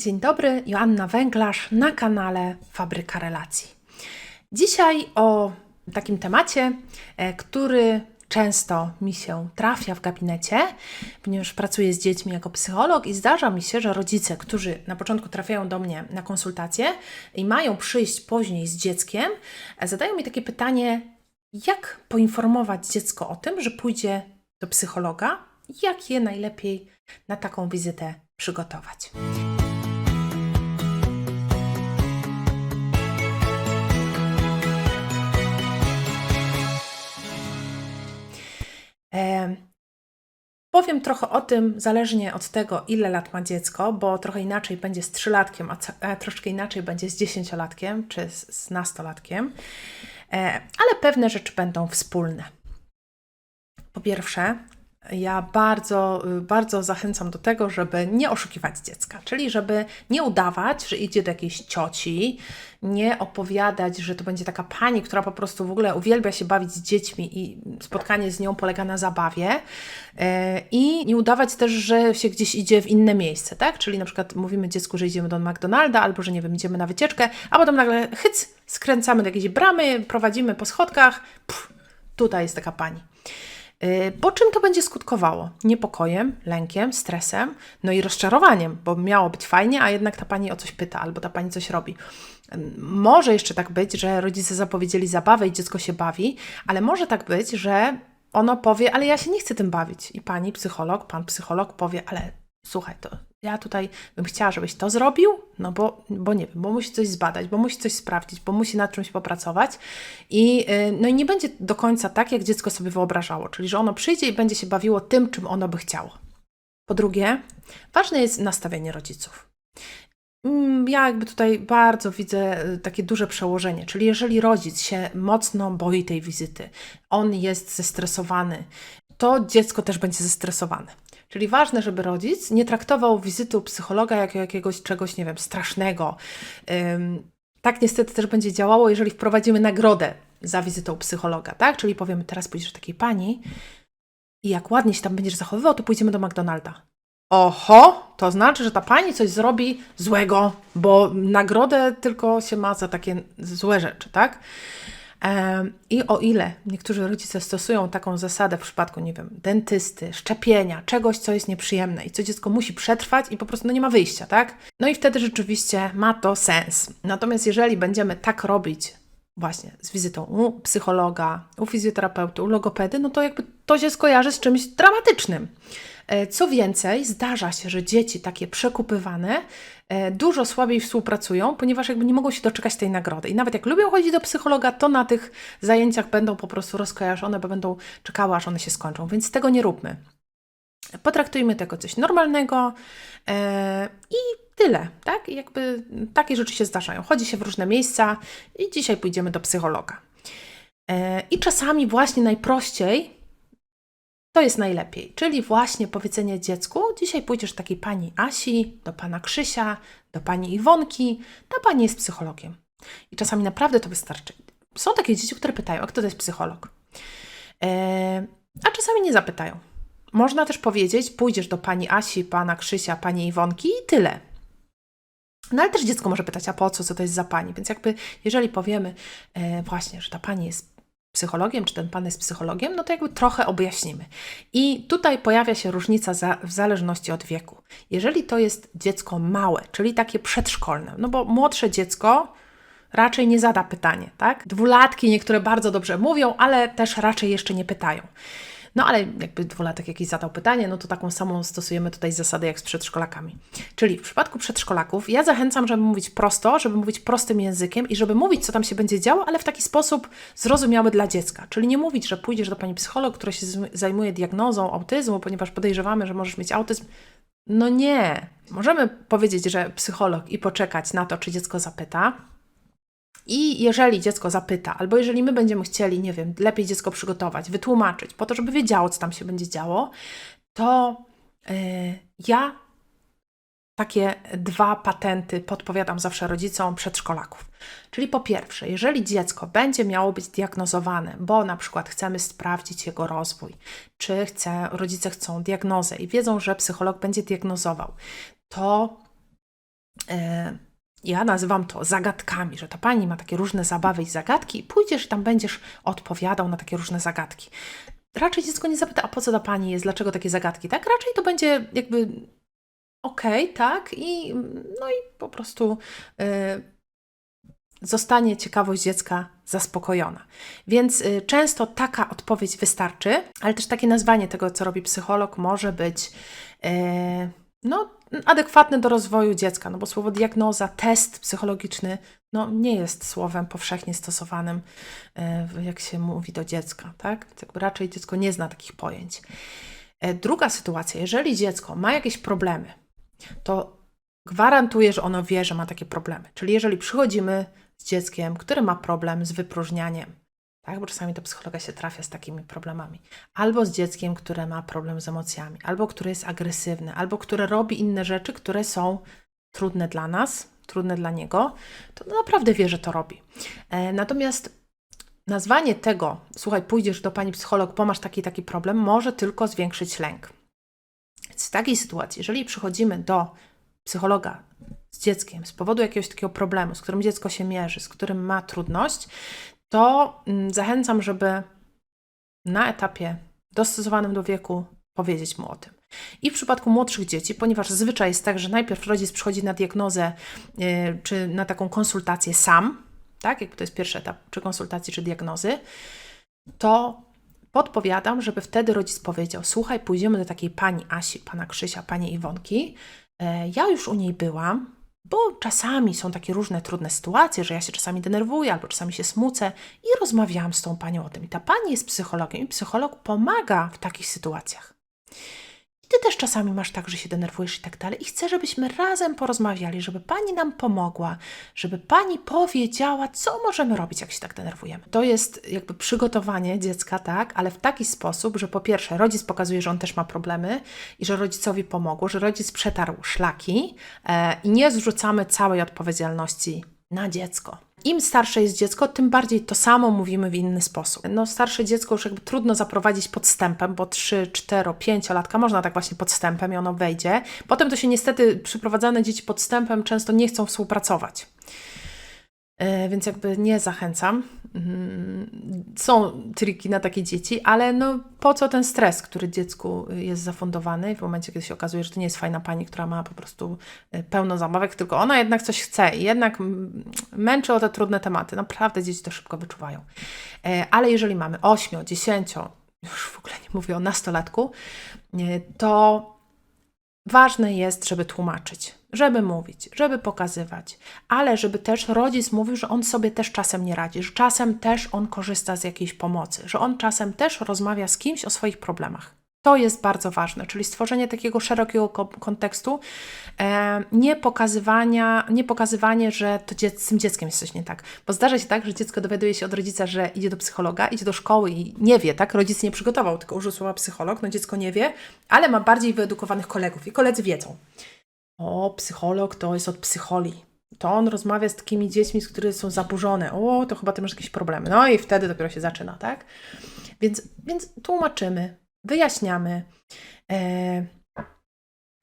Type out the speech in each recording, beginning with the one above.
Dzień dobry, Joanna Węglarz na kanale Fabryka Relacji. Dzisiaj o takim temacie, e, który często mi się trafia w gabinecie, ponieważ pracuję z dziećmi jako psycholog i zdarza mi się, że rodzice, którzy na początku trafiają do mnie na konsultację i mają przyjść później z dzieckiem, e, zadają mi takie pytanie, jak poinformować dziecko o tym, że pójdzie do psychologa, jak je najlepiej na taką wizytę przygotować. E, Powiem trochę o tym, zależnie od tego, ile lat ma dziecko, bo trochę inaczej będzie z trzylatkiem, a, a troszkę inaczej będzie z dziesięciolatkiem czy z, z nastolatkiem, e, ale pewne rzeczy będą wspólne. Po pierwsze, ja bardzo, y, bardzo zachęcam do tego, żeby nie oszukiwać dziecka, czyli żeby nie udawać, że idzie do jakiejś cioci, nie opowiadać, że to będzie taka pani, która po prostu w ogóle uwielbia się bawić z dziećmi i spotkanie z nią polega na zabawie. E, I nie udawać też, że się gdzieś idzie w inne miejsce, tak? Czyli na przykład mówimy dziecku, że idziemy do McDonalda albo że nie wiem, idziemy na wycieczkę, a potem nagle hyc, skręcamy do jakiejś bramy, prowadzimy po schodkach, pff, tutaj jest taka pani. Yy, Po czym to będzie skutkowało? Niepokojem, lękiem, stresem, no i rozczarowaniem, bo miało być fajnie, a jednak ta pani o coś pyta albo ta pani coś robi. Może jeszcze tak być, że rodzice zapowiedzieli zabawę i dziecko się bawi, ale może tak być, że ono powie, ale ja się nie chcę tym bawić. I pani psycholog, pan psycholog powie, ale słuchaj, to ja tutaj bym chciała, żebyś to zrobił, no bo, bo nie wiem, bo musi coś zbadać, bo musi coś sprawdzić, bo musi nad czymś popracować i, yy, no i nie będzie do końca tak, jak dziecko sobie wyobrażało, czyli że ono przyjdzie i będzie się bawiło tym, czym ono by chciało. Po drugie, ważne jest nastawienie rodziców. Mm, Ja jakby tutaj bardzo widzę y, takie duże przełożenie, czyli jeżeli rodzic się mocno boi tej wizyty, on jest zestresowany, to dziecko też będzie zestresowane. Czyli ważne, żeby rodzic nie traktował wizyty u psychologa jako jakiegoś czegoś, nie wiem, strasznego. Tak niestety też będzie działało, jeżeli wprowadzimy nagrodę za wizytę u psychologa, tak? Czyli powiemy, teraz pójdziesz do takiej pani i jak ładnie się tam będziesz zachowywał, to pójdziemy do McDonalda. Oho, to znaczy, że ta pani coś zrobi złego, bo nagrodę tylko się ma za takie złe rzeczy, tak? I o ile niektórzy rodzice stosują taką zasadę w przypadku, nie wiem, dentysty, szczepienia, czegoś, co jest nieprzyjemne i co dziecko musi przetrwać i po prostu no nie ma wyjścia, tak? No i wtedy rzeczywiście ma to sens. Natomiast jeżeli będziemy tak robić właśnie z wizytą u psychologa, u fizjoterapeuty, u logopedy, no to jakby to się skojarzy z czymś dramatycznym. E, Co więcej, zdarza się, że dzieci takie przekupywane e, dużo słabiej współpracują, ponieważ jakby nie mogą się doczekać tej nagrody. I nawet jak lubią chodzić do psychologa, to na tych zajęciach będą po prostu rozkojarzone, bo będą czekały, aż one się skończą. Więc tego nie róbmy. Potraktujmy jako coś normalnego e, i tyle, tak? Jakby takie rzeczy się zdarzają. Chodzi się w różne miejsca i dzisiaj pójdziemy do psychologa. I czasami właśnie najprościej to jest najlepiej, czyli właśnie powiedzenie dziecku, dzisiaj pójdziesz do takiej pani Asi, do pana Krzysia, do pani Iwonki, ta pani jest psychologiem. I czasami naprawdę to wystarczy. Są takie dzieci, które pytają, a kto to jest psycholog? E, a czasami nie zapytają. Można też powiedzieć, pójdziesz do pani Asi, pana Krzysia, pani Iwonki i tyle. No ale też dziecko może pytać, a po co, co to jest za pani? Więc jakby, jeżeli powiemy e, właśnie, że ta pani jest psychologiem, czy ten pan jest psychologiem, no to jakby trochę objaśnimy. I tutaj pojawia się różnica za, w zależności od wieku. Jeżeli to jest dziecko małe, czyli takie przedszkolne, no bo młodsze dziecko raczej nie zada pytanie, tak? Dwulatki niektóre bardzo dobrze mówią, ale też raczej jeszcze nie pytają. No ale jakby dwulatek jakiś zadał pytanie, no to taką samą stosujemy tutaj zasadę jak z przedszkolakami. Czyli w przypadku przedszkolaków ja zachęcam, żeby mówić prosto, żeby mówić prostym językiem i żeby mówić, co tam się będzie działo, ale w taki sposób zrozumiały dla dziecka. Czyli nie mówić, że pójdziesz do pani psycholog, która się zajm- zajmuje diagnozą autyzmu, ponieważ podejrzewamy, że możesz mieć autyzm. No nie. Możemy powiedzieć, że psycholog i poczekać na to, czy dziecko zapyta, i jeżeli dziecko zapyta, albo jeżeli my będziemy chcieli, nie wiem, lepiej dziecko przygotować, wytłumaczyć, po to, żeby wiedziało, co tam się będzie działo, to yy, ja takie dwa patenty podpowiadam zawsze rodzicom przedszkolaków. Czyli po pierwsze, jeżeli dziecko będzie miało być diagnozowane, bo na przykład chcemy sprawdzić jego rozwój, czy chce, rodzice chcą diagnozę i wiedzą, że psycholog będzie diagnozował, to e, ja nazywam to zagadkami, że ta pani ma takie różne zabawy i zagadki, i pójdziesz i tam będziesz odpowiadał na takie różne zagadki. Raczej dziecko nie zapyta, a po co ta pani jest, dlaczego takie zagadki, tak? Raczej to będzie jakby okej, okay, tak? I no i po prostu y, zostanie ciekawość dziecka zaspokojona. Więc y, często taka odpowiedź wystarczy, ale też takie nazwanie tego, co robi psycholog, może być y, no, adekwatne do rozwoju dziecka, no bo słowo diagnoza, test psychologiczny, no nie jest słowem powszechnie stosowanym, y, jak się mówi do dziecka, tak? Raczej dziecko nie zna takich pojęć. E, druga sytuacja, jeżeli dziecko ma jakieś problemy, to gwarantuję, że ono wie, że ma takie problemy. Czyli jeżeli przychodzimy z dzieckiem, które ma problem z wypróżnianiem, tak? bo czasami to psychologa się trafia z takimi problemami, albo z dzieckiem, które ma problem z emocjami, albo które jest agresywne, albo które robi inne rzeczy, które są trudne dla nas, trudne dla niego, to naprawdę wie, że to robi. E, natomiast nazwanie tego, słuchaj, pójdziesz do pani psycholog, bo masz taki taki problem, może tylko zwiększyć lęk. Więc w takiej sytuacji, jeżeli przychodzimy do psychologa z dzieckiem z powodu jakiegoś takiego problemu, z którym dziecko się mierzy, z którym ma trudność, to mm, zachęcam, żeby na etapie dostosowanym do wieku powiedzieć mu o tym. I w przypadku młodszych dzieci, ponieważ zazwyczaj jest tak, że najpierw rodzic przychodzi na diagnozę yy, czy na taką konsultację sam, tak, jakby to jest pierwszy etap, czy konsultacji, czy diagnozy, to podpowiadam, żeby wtedy rodzic powiedział: Słuchaj, pójdziemy do takiej pani Asi, pana Krzysia, pani Iwonki. E, ja już u niej byłam, bo czasami są takie różne trudne sytuacje, że ja się czasami denerwuję albo czasami się smucę i rozmawiałam z tą panią o tym. I ta pani jest psychologiem i psycholog pomaga w takich sytuacjach. Ty też czasami masz tak, że się denerwujesz i tak dalej. I chcę, żebyśmy razem porozmawiali, żeby pani nam pomogła, żeby pani powiedziała, co możemy robić, jak się tak denerwujemy. To jest jakby przygotowanie dziecka, tak, ale w taki sposób, że po pierwsze rodzic pokazuje, że on też ma problemy i że rodzicowi pomogło, że rodzic przetarł szlaki e, i nie zrzucamy całej odpowiedzialności na dziecko. Im starsze jest dziecko, tym bardziej to samo mówimy w inny sposób. No, starsze dziecko już jakby trudno zaprowadzić podstępem, bo 3, 4, 5 latka można tak właśnie podstępem i ono wejdzie. Potem to się niestety przyprowadzane dzieci podstępem często nie chcą współpracować. E, więc jakby nie zachęcam. Mm, są triki na takie dzieci, ale no po co ten stres, który dziecku jest zafundowany w momencie, kiedy się okazuje, że to nie jest fajna pani, która ma po prostu e, pełno zabawek, tylko ona jednak coś chce i jednak męczy o te trudne tematy. Naprawdę dzieci to szybko wyczuwają. E, ale jeżeli mamy 8, 10, już w ogóle nie mówię o nastolatku, to ważne jest, żeby tłumaczyć żeby mówić, żeby pokazywać, ale żeby też rodzic mówił, że on sobie też czasem nie radzi, że czasem też on korzysta z jakiejś pomocy, że on czasem też rozmawia z kimś o swoich problemach. To jest bardzo ważne, czyli stworzenie takiego szerokiego kontekstu, e, nie, pokazywania, nie pokazywanie, że to dziec, z tym dzieckiem jest coś nie tak. Bo zdarza się tak, że dziecko dowiaduje się od rodzica, że idzie do psychologa, idzie do szkoły i nie wie, tak? Rodzic nie przygotował, tylko użył słowa psycholog, no dziecko nie wie, ale ma bardziej wyedukowanych kolegów i koledzy wiedzą o, psycholog to jest od psycholi. To on rozmawia z takimi dziećmi, które są zaburzone. O, to chyba ty masz jakieś problemy. No i wtedy dopiero się zaczyna, tak? Więc, więc tłumaczymy, wyjaśniamy, e,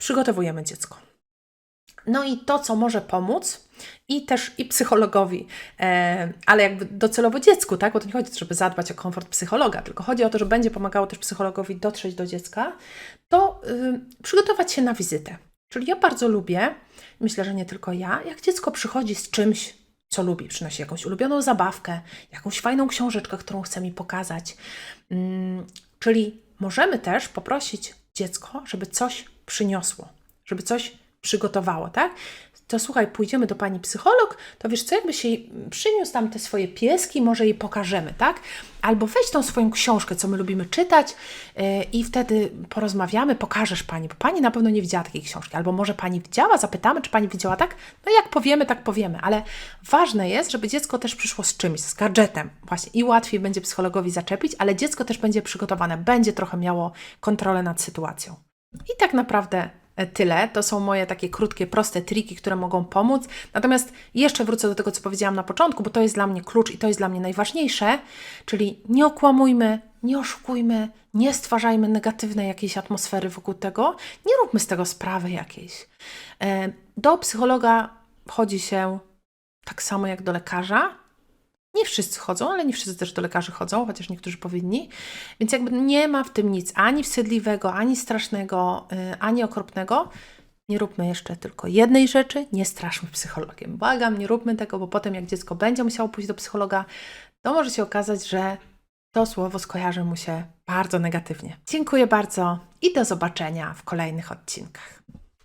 przygotowujemy dziecko. No i to, co może pomóc, i też i psychologowi, e, ale jakby docelowo dziecku, tak? Bo to nie chodzi o to, żeby zadbać o komfort psychologa, tylko chodzi o to, że będzie pomagało też psychologowi dotrzeć do dziecka, to y, przygotować się na wizytę. Czyli ja bardzo lubię, myślę, że nie tylko ja, jak dziecko przychodzi z czymś, co lubi, przynosi jakąś ulubioną zabawkę, jakąś fajną książeczkę, którą chce mi pokazać. Hmm, czyli możemy też poprosić dziecko, żeby coś przyniosło, żeby coś przygotowało, tak? To słuchaj, pójdziemy do pani psycholog, to wiesz co, jakby się przyniósł tam te swoje pieski, może jej pokażemy, tak? Albo weź tą swoją książkę, co my lubimy czytać yy, i wtedy porozmawiamy, pokażesz pani, bo pani na pewno nie widziała takiej książki, albo może pani widziała, zapytamy, czy pani widziała tak? No jak powiemy, tak powiemy, ale ważne jest, żeby dziecko też przyszło z czymś, z gadżetem, właśnie i łatwiej będzie psychologowi zaczepić, ale dziecko też będzie przygotowane, będzie trochę miało kontrolę nad sytuacją. I tak naprawdę tyle. To są moje takie krótkie, proste triki, które mogą pomóc. Natomiast jeszcze wrócę do tego, co powiedziałam na początku, bo to jest dla mnie klucz i to jest dla mnie najważniejsze, czyli nie okłamujmy, nie oszukujmy, nie stwarzajmy negatywnej jakiejś atmosfery wokół tego, nie róbmy z tego sprawy jakiejś. E, do psychologa chodzi się tak samo jak do lekarza. Nie wszyscy chodzą, ale nie wszyscy też do lekarzy chodzą, chociaż niektórzy powinni. Więc jakby nie ma w tym nic ani wstydliwego, ani strasznego, y, ani okropnego. Nie róbmy jeszcze tylko jednej rzeczy, nie straszmy psychologiem. Błagam, nie róbmy tego, bo potem jak dziecko będzie musiało pójść do psychologa, to może się okazać, że to słowo skojarzy mu się bardzo negatywnie. Dziękuję bardzo i do zobaczenia w kolejnych odcinkach.